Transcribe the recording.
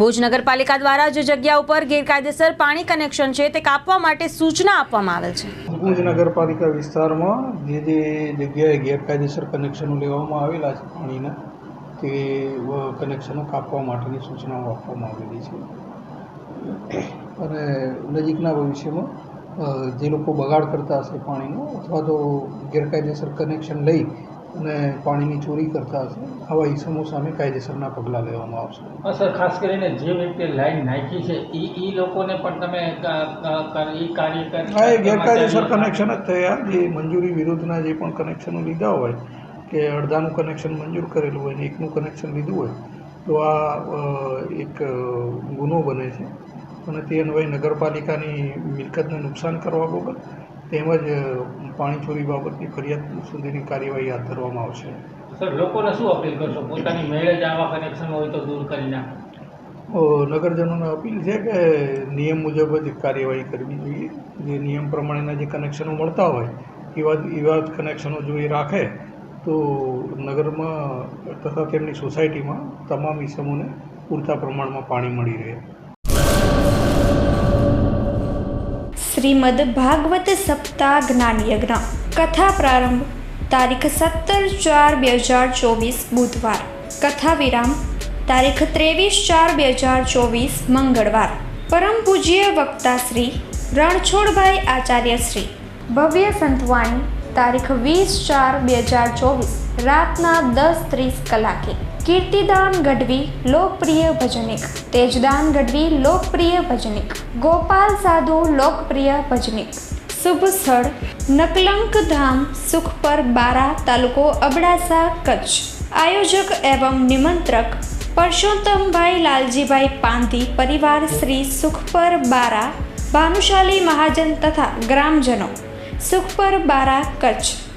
ભુજ નગરપાલિકા દ્વારા જે જગ્યા ઉપર ગેરકાયદેસર પાણી કનેક્શન છે તે કાપવા માટે સૂચના આપવામાં આવેલ છે. ભુજ નગરપાલિકા વિસ્તારમાં જે જે જગ્યાએ ગેરકાયદેસર કનેક્શનો લેવામાં આવેલા છે પાણીના, તે કનેક્શનો કાપવા માટેની સૂચનાઓ આપવામાં આવેલી છે. અને નજીકના ભવિષ્યમાં જે લોકો બગાડ કરતા હશે પાણીનો અથવા તો ગેરકાયદેસર કનેક્શન લઈ અને પાણીની ચોરી કરતા હશે આવા ઈસમો સામે કાયદેસરના પગલાં લેવામાં આવશે. હા સર ખાસ કરીને જે વ્યક્તિએ લાઈન નાખી છે એ એ લોકોને પણ તમે એ કાર્ય હા એ ગેરકાયદેસર કનેક્શન જ થયા. જે મંજૂરી વિરુદ્ધના જે પણ કનેક્શનો લીધા હોય કે અડધાનું કનેક્શન મંજૂર કરેલું હોય ને એકનું કનેક્શન લીધું હોય તો આ એક ગુનો બને છે. અને તે અન્વયે નગરપાલિકાની મિલકતને નુકસાન કરવા બાબત તેમજ પાણીચોરી પાણી ચોરી બાબતની ફરિયાદ સુધીની કાર્યવાહી હાથ ધરવામાં આવશે. સર લોકોને શું અપીલ કરશો? પોતાની મેળે જ આવા કનેક્શન હોય તો દૂર કરી નાખો. નગરજનોને અપીલ છે કે નિયમ મુજબ જ કાર્યવાહી કરવી જોઈએ. જે નિયમ પ્રમાણેના જે કનેક્શનો મળતા હોય એવા એવા જ કનેક્શનો જો એ રાખે તો નગરમાં તથા તેમની સોસાયટીમાં તમામ ઇસમોને પૂરતા પ્રમાણમાં પાણી મળી રહે. શ્રીમદ ભાગવત સપ્તાહ જ્ઞાનયજ્ઞ કથા પ્રારંભ તારીખ સત્તર ચાર બે હજાર ચોવીસ બુધવાર કથા વિરામ તારીખ ત્રેવીસ ચાર બે હજાર ચોવીસ મંગળવાર પરમ પૂજ્ય વક્તા શ્રી રણછોડભાઈ આચાર્ય શ્રી ભવ્ય સંતવાણી તારીખ વીસ ચાર બે હજાર ચોવીસ રાતના દસ ત્રીસ કલાકે કીર્તિદાન ગઢવી, લોકપ્રિય ભજનિક. તેજદાન ગઢવી, લોકપ્રિય ભજનિક. ગોપાલ સાધુ, લોકપ્રિય ભજનિક. શુભ સ્થળ, નકલંક ધામ, સુખપર બારા, તાલુકો અબડાસા, કચ્છ. આયોજક એવં નિમંત્રક પરસોત્તમભાઈ લાલજીભાઈ પાંધી, પરિવાર શ્રી સુખપર બારા, ભાનુશાલી મહાજન તથા ગ્રામજનો. સુખપર બારા, કચ્છ.